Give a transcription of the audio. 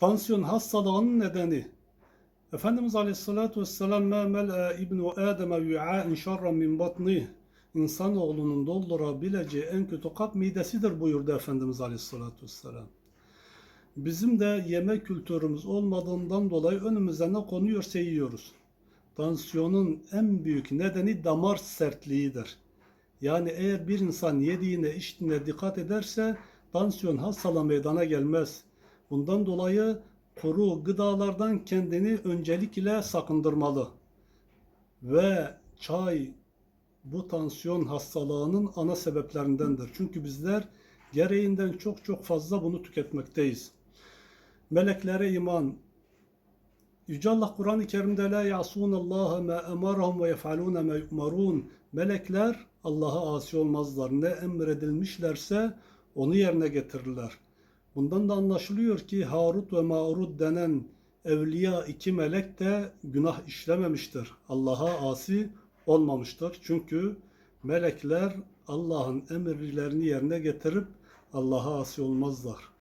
pansiyon hastalığının nedeni Efendimiz Aleyhisselatü Vesselam mel ibnu Adem'e yu'a'in şerren min batnih insanoğlunun doldurabileceği en kötü kap midesidir buyurdu Efendimiz Aleyhisselatü Vesselam. Bizim de yeme kültürümüz olmadığından dolayı önümüze ne konuyorsa yiyoruz. Tansiyonun en büyük nedeni damar sertliğidir. Yani eğer bir insan yediğine içtiğine dikkat ederse tansiyon hastalığı meydana gelmez. Bundan dolayı kuru gıdalardan kendini öncelikle sakındırmalı. Ve çay bu tansiyon hastalığının ana sebeplerindendir. Çünkü bizler gereğinden çok çok fazla bunu tüketmekteyiz. Meleklere iman. Yüce Allah Kur'an-ı Kerim'de la ya'sun Allah ma emarahum ve yef'alun ma yu'marun. Melekler Allah'a asi olmazlar. Ne emredilmişlerse onu yerine getirirler. Bundan da anlaşılıyor ki Harut ve Marut denen evliya iki melek de günah işlememiştir. Allah'a asi olmamıştır. Çünkü melekler Allah'ın emirlerini yerine getirip Allah'a asi olmazlar.